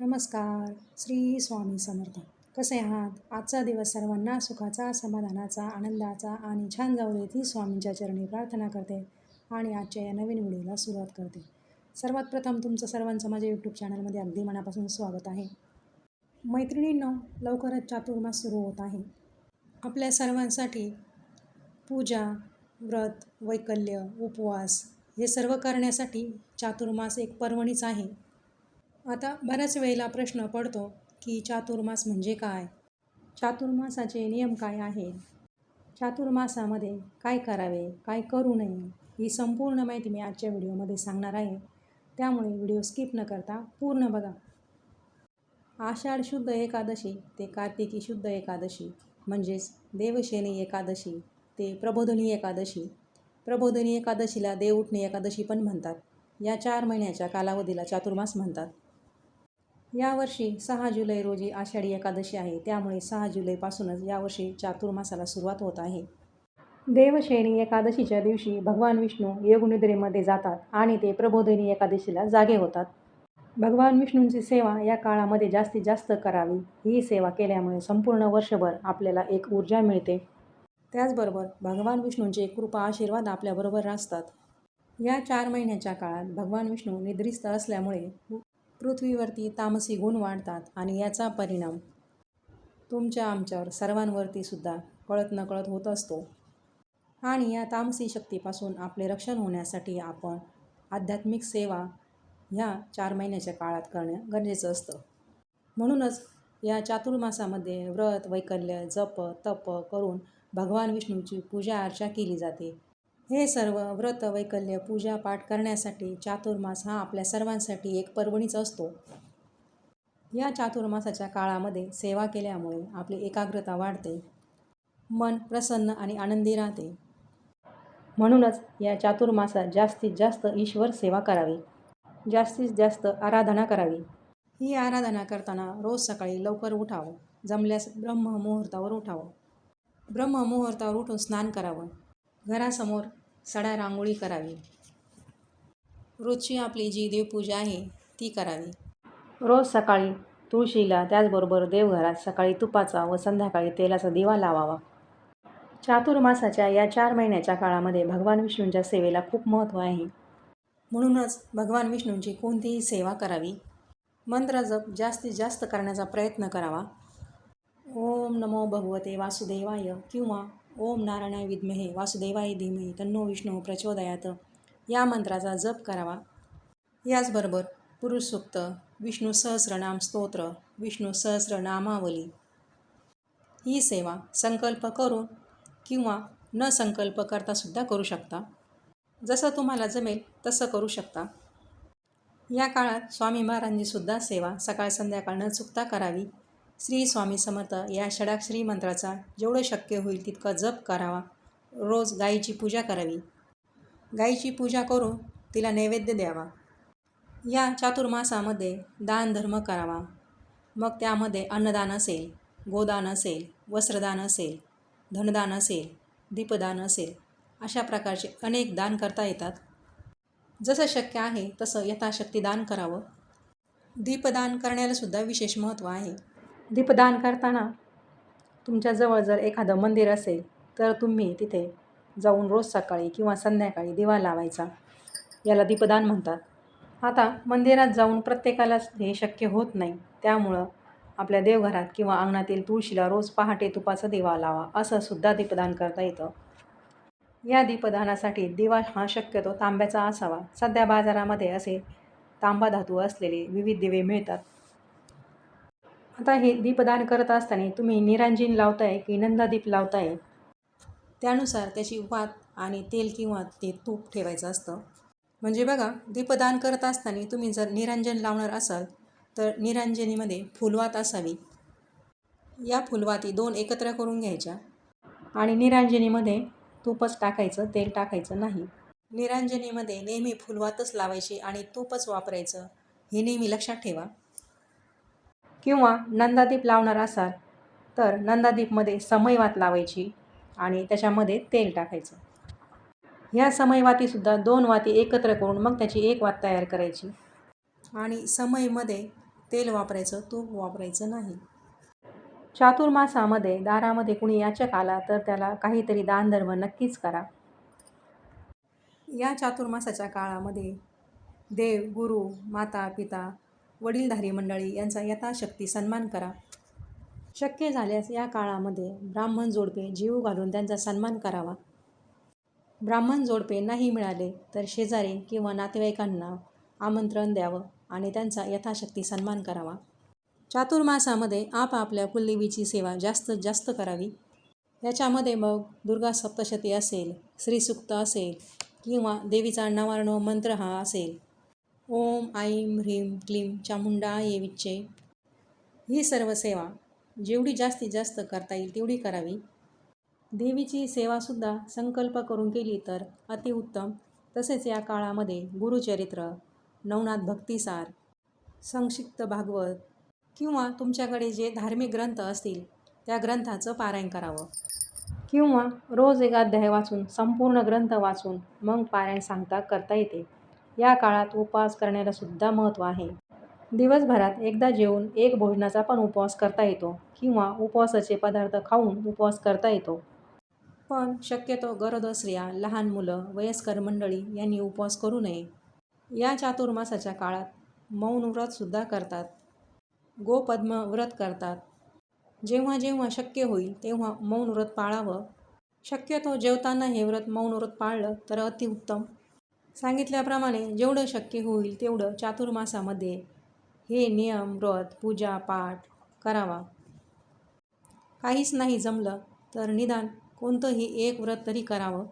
नमस्कार. श्री स्वामी समर्थ. कसे आहात? आजचा दिवस सर्वांना सुखाचा समाधानाचा आनंदाचा आणि छान जाऊ देती स्वामींच्या चरणी प्रार्थना करते आणि आजच्या या नवीन व्हिडिओला सुरुवात करते. सर्वात प्रथम तुमचं सर्वांचं माझ्या यूट्यूब चॅनलमध्ये अगदी मनापासून स्वागत आहे. मैत्रिणींनो लवकरच चातुर्मास सुरू होत आहे. आपल्या सर्वांसाठी पूजा व्रत वैकल्य उपवास हे सर्व करण्यासाठी चातुर्मास एक पर्वणीच आहे. आता बऱ्याच वेळेला प्रश्न पडतो की चातुर्मास म्हणजे काय? चातुर्मासाचे नियम काय आहे चातुर्मासामध्ये काय करावे काय करू नये ही संपूर्ण माहिती मी आजच्या व्हिडिओमध्ये सांगणार आहे. त्यामुळे व्हिडिओ स्किप न करता पूर्ण बघा. आषाढ शुद्ध एकादशी ते कार्तिकी शुद्ध एकादशी म्हणजेच देवशेनी एकादशी ते प्रबोधनी एकादशी. प्रबोधनी एकादशीला देवउठणी एकादशी पण म्हणतात. या चार महिन्याच्या कालावधीला चातुर्मास म्हणतात. यावर्षी सहा जुलै रोजी आषाढी एकादशी आहे. त्यामुळे सहा जुलैपासूनच यावर्षी चातुर्मासाला सुरुवात होत आहे. देवशयनी एकादशीच्या दिवशी भगवान विष्णू योगनिद्रेमध्ये जातात आणि ते प्रबोधिनी एकादशीला जागे होतात. भगवान विष्णूंची सेवा या काळामध्ये जास्तीत जास्त करावी. ही सेवा केल्यामुळे संपूर्ण वर्षभर आपल्याला एक ऊर्जा मिळते. त्याचबरोबर भगवान विष्णूंचे कृपा आशीर्वाद आपल्याबरोबर असतात या चार महिन्याच्या काळात भगवान विष्णू निद्रिस्त असल्यामुळे पृथ्वीवरती तामसी गुण वाढतात आणि याचा परिणाम तुमच्या आमच्यावर सर्वांवरती सुद्धा कळत नकळत होत असतो. आणि या तामसी शक्तीपासून आपले रक्षण होण्यासाठी आपण आध्यात्मिक सेवा ह्या चार महिन्याच्या काळात करणं गरजेचं असतं. म्हणूनच या चातुर्मासामध्ये व्रत वैकल्य जप तप करून भगवान विष्णूची पूजा अर्चा केली जाते. हे सर्व व्रत वैकल्य पूजा पाठ करण्यासाठी चातुर्मास हा आपल्या सर्वांसाठी एक पर्वणीच असतो. या चातुर्मासाच्या काळामध्ये सेवा केल्यामुळे आपली एकाग्रता वाढते. मन प्रसन्न आणि आनंदी राहते. म्हणूनच या चातुर्मासात जास्तीत जास्त ईश्वर सेवा करावी. जास्तीत जास्त आराधना करावी. ही आराधना करताना रोज सकाळी लवकर उठावं. जमल्यास ब्रह्ममुहूर्तावर उठावं. ब्रह्ममुहूर्तावर उठून स्नान करावं. घरासमोर सडा रांगोळी करावी. रोजची आपली जी देवपूजा आहे ती करावी. रोज सकाळी तुळशीला त्याचबरोबर देवघरात सकाळी तुपाचा व संध्याकाळी तेलाचा दिवा लावावा. चातुर्मासाच्या या चार महिन्याच्या काळामध्ये भगवान विष्णूंच्या सेवेला खूप महत्त्व आहे. म्हणूनच भगवान विष्णूंची कोणतीही सेवा करावी. मंत्र जप जास्तीत जास्त करण्याचा प्रयत्न करावा. ओम नमो भगवते वासुदेवाय किंवा ओम नारायणाय विद्महे वासुदेवाय धीमही तन्नो विष्णू प्रचोदयात. या मंत्राचा जप करावा. याचबरोबर पुरुष सुक्त विष्णू सहस्रनाम स्तोत्र विष्णू सहस्रनामावली. ही सेवा संकल्प करून किंवा न संकल्प करतासुद्धा करू शकता. जसं तुम्हाला जमेल तसं करू शकता. या काळात स्वामी महाराजांनीसुद्धा सेवा सकाळ संध्याकाळ न चुकता करावी. श्री स्वामी समर्थ या षडाक्षरी मंत्राचा जेवढं शक्य होईल तितका जप करावा. रोज गाईची पूजा करावी. गाईची पूजा करून तिला नैवेद्य द्यावा. या चातुर्मासामध्ये दान धर्म करावा. मग त्यामध्ये अन्नदान असेल गोदान असेल वस्त्रदान असेल धनदान असेल दीपदान असेल अशा प्रकारचे अनेक दान करता येतात. जसं शक्य आहे तसं यथाशक्ती दान करावं. दीपदान करण्यालासुद्धा विशेष महत्त्व आहे. दीपदान करताना तुमच्याजवळ जर एखादं मंदिर असेल तर तुम्ही तिथे जाऊन रोज सकाळी किंवा संध्याकाळी दिवा लावायचा. याला दीपदान म्हणतात. आता मंदिरात जाऊन प्रत्येकालाच हे शक्य होत नाही. त्यामुळं आपल्या देवघरात किंवा अंगणातील तुळशीला रोज पहाटे तुपाचा दिवा लावा असं सुद्धा दीपदान करता येतं. या दीपदानासाठी दिवा हा शक्यतो तांब्याचा असावा. सध्या बाजारामध्ये असे तांबा धातू असलेले विविध दिवे मिळतात. आता हे दीपदान करत असताना तुम्ही निरांजीन लावताय की नंदादीप लावताय? त्यानुसार त्याची वात आणि तेल किंवा ते तूप ठेवायचं असतं. म्हणजे बघा दीपदान करत असताना तुम्ही जर निरांजन लावणार असाल तर निरांजनीमध्ये फुलवात असावी. या फुलवाती दोन एकत्र करून घ्यायच्या. आणि निरांजनीमध्ये तूपच टाकायचं तेल टाकायचं नाही. निरांजनीमध्ये नेहमी फुलवातच लावायची आणि तूपच वापरायचं हे नेहमी लक्षात ठेवा. किंवा नंदादीप लावणार असाल तर नंदादीपमध्ये समयवात लावायची आणि त्याच्यामध्ये तेल टाकायचं. ह्या समयवातीसुद्धा दोन वाती एकत्र करून मग त्याची एक वात तयार करायची. आणि समयमध्ये तेल वापरायचं तूप वापरायचं नाही. चातुर्मासामध्ये दारामध्ये कुणी याचक आला तर त्याला काहीतरी दानधर्म नक्कीच करा. या चातुर्मासाच्या काळामध्ये देव गुरु माता पिता वडीलधारी मंडळी यांचा यथाशक्ती सन्मान करा. शक्य झाल्यास या काळामध्ये ब्राह्मण जोडपे जीव घालून त्यांचा सन्मान करावा. ब्राह्मण जोडपे नाही मिळाले तर शेजारी किंवा नातेवाईकांना आमंत्रण द्यावं आणि त्यांचा यथाशक्ती सन्मान करावा. चातुर्मासामध्ये आपापल्या कुलदेवीची सेवा जास्तीत जास्त करावी. याच्यामध्ये मग दुर्गा सप्तशती असेल श्रीसुक्त असेल किंवा देवीचा नवार्णव मंत्र हा असेल. ओम ऐं ह्रीं क्लीं चामुंडाये विच्चे. ही सर्व सेवा जेवढी जास्तीत जास्त करता येईल तेवढी करावी. देवीची सेवासुद्धा संकल्प करून केली तर अतिउत्तम तसेच या काळामध्ये गुरुचरित्र नवनाथ भक्तिसार संक्षिप्त भागवत किंवा तुमच्याकडे जे धार्मिक ग्रंथ असतील त्या ग्रंथाचं पारायण करावं. किंवा रोज एक अध्याय वाचून संपूर्ण ग्रंथ वाचून मग पारायण सांगता करता येते. या काळात उपवास करण्याला सुद्धा महत्त्व आहे. दिवसभरात एकदा जेवून एक भोजनाचा पण उपवास करता येतो किंवा उपवासाचे पदार्थ खाऊन उपवास करता येतो. पण शक्यतो गरोदर स्त्रिया लहान मुलं वयस्कर मंडळी यांनी उपवास करू नये. या चातुर्मासाच्या काळात मौन व्रतसुद्धा करतात. गोपद्म व्रत करतात. जेव्हा जेव्हा शक्य होईल तेव्हा मौन व्रत पाळावं. शक्यतो जेवताना हे व्रत मौन व्रत पाळलं तर अतिउत्तम. सांगितल्याप्रमाणे जेवढं शक्य होईल तेवढं चातुर्मासामध्ये हे नियम व्रत पूजा पाठ करावा. काहीच नाही जमलं तर निदान कोणतंही एक व्रत तरी करावं.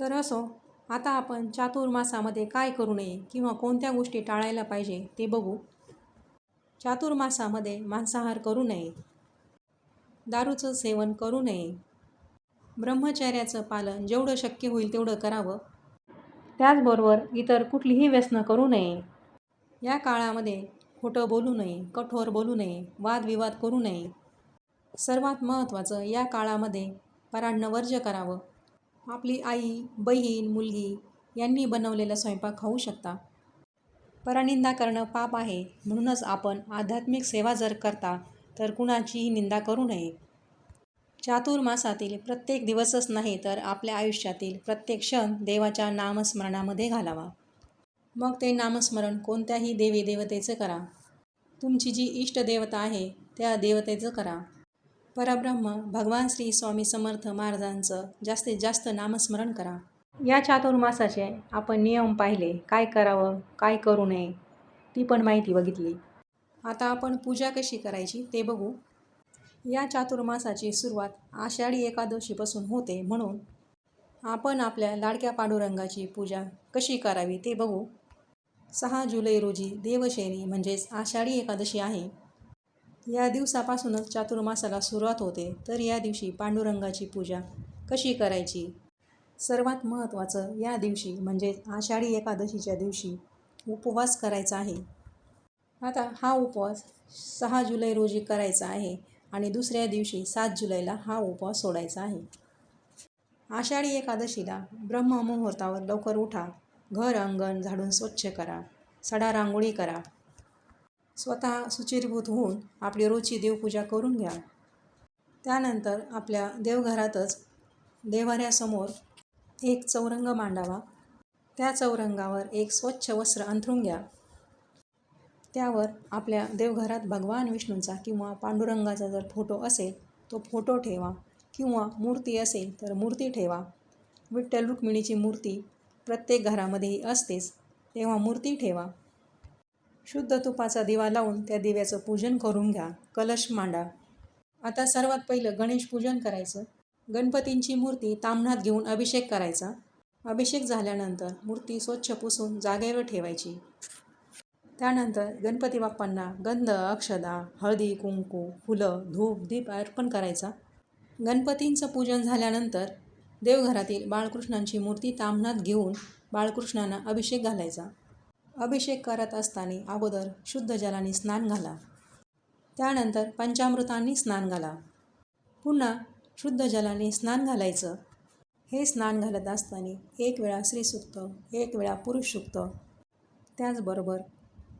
तर असो आता आपण चातुर्मासामध्ये काय करू नये किंवा कोणत्या गोष्टी टाळायला पाहिजे ते बघू. चातुर्मासामध्ये मांसाहार करू नये. दारूचं सेवन करू नये. ब्रह्मचर्याचं पालन जेवढं शक्य होईल तेवढं करावं. त्याचबरोबर इतर कुठलीही व्यसनं करू नये. या काळामध्ये खोटं बोलू नये कठोर बोलू नये वादविवाद करू नये. सर्वात महत्त्वाचं या काळामध्ये परान्न वर्ज्य करावं. आपली आई बहीण मुलगी यांनी बनवलेला स्वयंपाक खाऊ शकता. परनिंदा करणं पाप आहे. म्हणूनच आपण आध्यात्मिक सेवा जर करता तर कुणाचीही निंदा करू नये. चातुर्मासातील प्रत्येक दिवसच नाही तर आपल्या आयुष्यातील प्रत्येक क्षण देवाच्या नामस्मरणामध्ये घालावा. मग ते नामस्मरण कोणत्याही देवी देवतेचं करा. तुमची जी इष्टदेवता आहे त्या देवतेचं करा. परब्रह्म भगवान श्री स्वामी समर्थ महाराजांचं जास्तीत जास्त नामस्मरण करा. या चातुर्मासाचे आपण नियम पाहिले. काय करावं काय करू नये ती पण माहिती बघितली. आता आपण पूजा कशी करायची ते बघू. या चातुर्मासाची सुरुवात आषाढी एकादशीपासून होते म्हणून आपण आपल्या लाडक्या पांडुरंगाची पूजा कशी करावी ते बघू. सहा जुलै रोजी देवशैनी म्हणजेच आषाढी एकादशी आहे. या दिवसापासूनच चातुर्मासाला सुरुवात होते. तर या दिवशी पांडुरंगाची पूजा कशी करायची? सर्वात महत्त्वाचं या दिवशी म्हणजेच आषाढी एकादशीच्या दिवशी उपवास करायचा आहे. आता हा उपवास सहा जुलै रोजी करायचा आहे. आणि दुसऱ्या दिवशी सात जुलैला हा उपवास सोडायचा आहे. आषाढी एकादशीला ब्रह्ममुहूर्तावर लवकर उठा. घर अंगण झाडून स्वच्छ करा. सडा रांगोळी करा. स्वतः सुचिरभूत होऊन आपली रोजची देवपूजा करून घ्या. त्यानंतर आपल्या देवघरातच देवाऱ्यासमोर एक चौरंग मांडावा. त्या चौरंगावर एक स्वच्छ वस्त्र अंथरून घ्या. त्यावर आपल्या देवघरात भगवान विष्णूंचा किंवा पांडुरंगाचा जर फोटो असेल तो फोटो ठेवा. किंवा मूर्ती असेल तर मूर्ती ठेवा. विठ्ठल रुक्मिणीची मूर्ती प्रत्येक घरामध्येही असतेच तेव्हा मूर्ती ठेवा. शुद्ध तुपाचा दिवा लावून त्या दिव्याचं पूजन करून घ्या. कलश मांडा. आता सर्वात पहिलं गणेश पूजन करायचं. गणपतींची मूर्ती तामणात घेऊन अभिषेक करायचा. अभिषेक झाल्यानंतर मूर्ती स्वच्छ पुसून जागेवर ठेवायची. त्यानंतर गणपती बाप्पांना गंध अक्षदा हळदी कुंकू फुलं धूप दीप अर्पण करायचा. गणपतींचं पूजन झाल्यानंतर देवघरातील बाळकृष्णांची मूर्ती तामणात घेऊन बाळकृष्णांना अभिषेक घालायचा. अभिषेक करत असताना अगोदर शुद्ध जलाने स्नान घाला. त्यानंतर पंचामृतांनी स्नान घाला. पुन्हा शुद्ध जलाने स्नान घालायचं. हे स्नान घालत असताना एक वेळा स्त्रीसुक्त एक वेळा पुरुष सुक्त त्याचबरोबर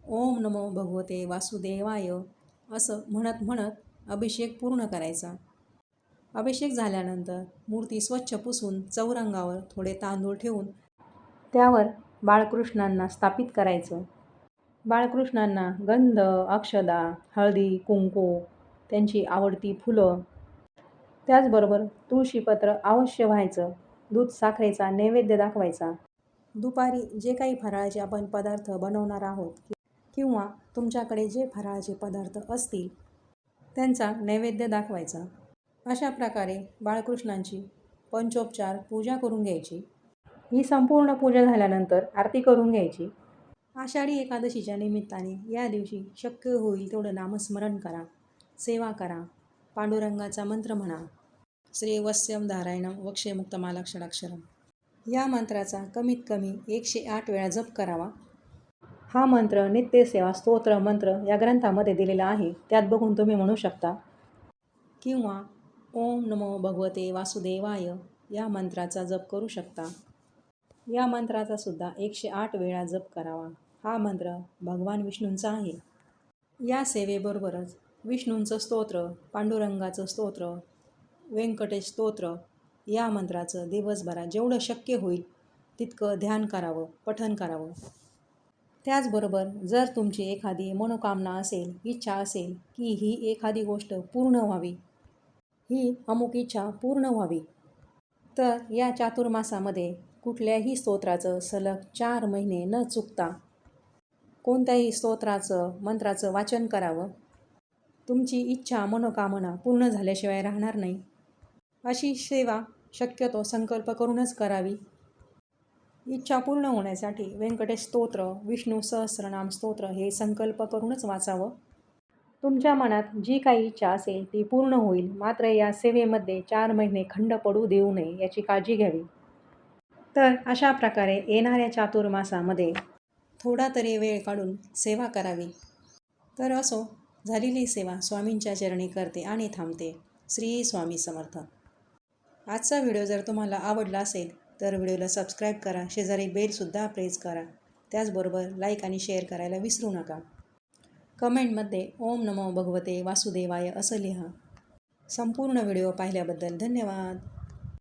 ओम नमो भगवते वासुदेवाय असं म्हणत म्हणत अभिषेक पूर्ण करायचा. अभिषेक झाल्यानंतर मूर्ती स्वच्छ पुसून चौरंगावर थोडे तांदूळ ठेवून त्यावर बाळकृष्णांना स्थापित करायचं. बाळकृष्णांना गंध अक्षदा हळदी कुंकू त्यांची आवडती फुलं त्याचबरोबर तुळशीपत्र अवश्य व्हायचं. दूध साखरेचा नैवेद्य दाखवायचा. दुपारी जे काही फराळाचे आपण पदार्थ बनवणार आहोत किंवा तुमच्याकडे जे फराळाचे पदार्थ असतील त्यांचा नैवेद्य दाखवायचा. अशा प्रकारे बाळकृष्णांची पंचोपचार पूजा करून घ्यायची. ही संपूर्ण पूजा झाल्यानंतर आरती करून घ्यायची. आषाढी एकादशीच्या निमित्ताने या दिवशी शक्य होईल तेवढं नामस्मरण करा सेवा करा पांडुरंगाचा मंत्र म्हणा. श्री वस्यम धारायणम वक्षे मुक्तमालाक्षराक्षरम या मंत्राचा कमीत कमी एकशे आठ वेळा जप करावा. हा मंत्र नित्यसेवा स्तोत्र मंत्र या ग्रंथामध्ये दिलेला आहे. त्यात बघून तुम्ही म्हणू शकता किंवा ओम नमो भगवते वासुदेवाय या मंत्राचा जप करू शकता. या मंत्राचा सुद्धा एकशे आठ वेळा जप करावा. हा मंत्र भगवान विष्णूंचा आहे. या सेवेबरोबरच विष्णूंचं स्तोत्र पांडुरंगाचं स्तोत्र व्यंकटेश स्तोत्र या मंत्राचं दिवसभरात जेवढं शक्य होईल तितकं ध्यान करावं पठन करावं. त्याचबरोबर जर तुमची एखादी मनोकामना असेल इच्छा असेल की ही एखादी गोष्ट पूर्ण व्हावी ही अमुक इच्छा पूर्ण व्हावी तर या चातुर्मासामध्ये कुठल्याही स्तोत्राचं सलग चार महिने न चुकता कोणत्याही स्तोत्राचं मंत्राचं वाचन करावं. तुमची इच्छा मनोकामना पूर्ण झाल्याशिवाय राहणार नाही. अशी सेवा शक्यतो संकल्प करूनच करावी. इच्छा पूर्ण होण्यासाठी व्यंकटेश स्तोत्र विष्णू सहस्रनाम स्तोत्र हे संकल्प करूनच वाचावं. तुमच्या मनात जी काही इच्छा असेल ती पूर्ण होईल मात्र या सेवेमध्ये चार महिने खंड पडू देऊ नये याची काळजी घ्यावी. तर अशा प्रकारे येणाऱ्या चातुर्मासामध्ये थोडा तरी वेळ काढून सेवा करावी. तर असो झालेली सेवा स्वामींच्या चरणी करते आणि थांबते. श्री स्वामी समर्थ. आजचा व्हिडिओ जर तुम्हाला आवडला असेल तर व्हिडिओला सबस्क्राईब करा शेजारी बेलसुद्धा प्रेस करा. त्याचबरोबर लाईक आणि शेअर करायला विसरू नका. कमेंटमध्ये ओम नमो भगवते वासुदेवाय असं लिहा. संपूर्ण व्हिडिओ पाहिल्याबद्दल धन्यवाद.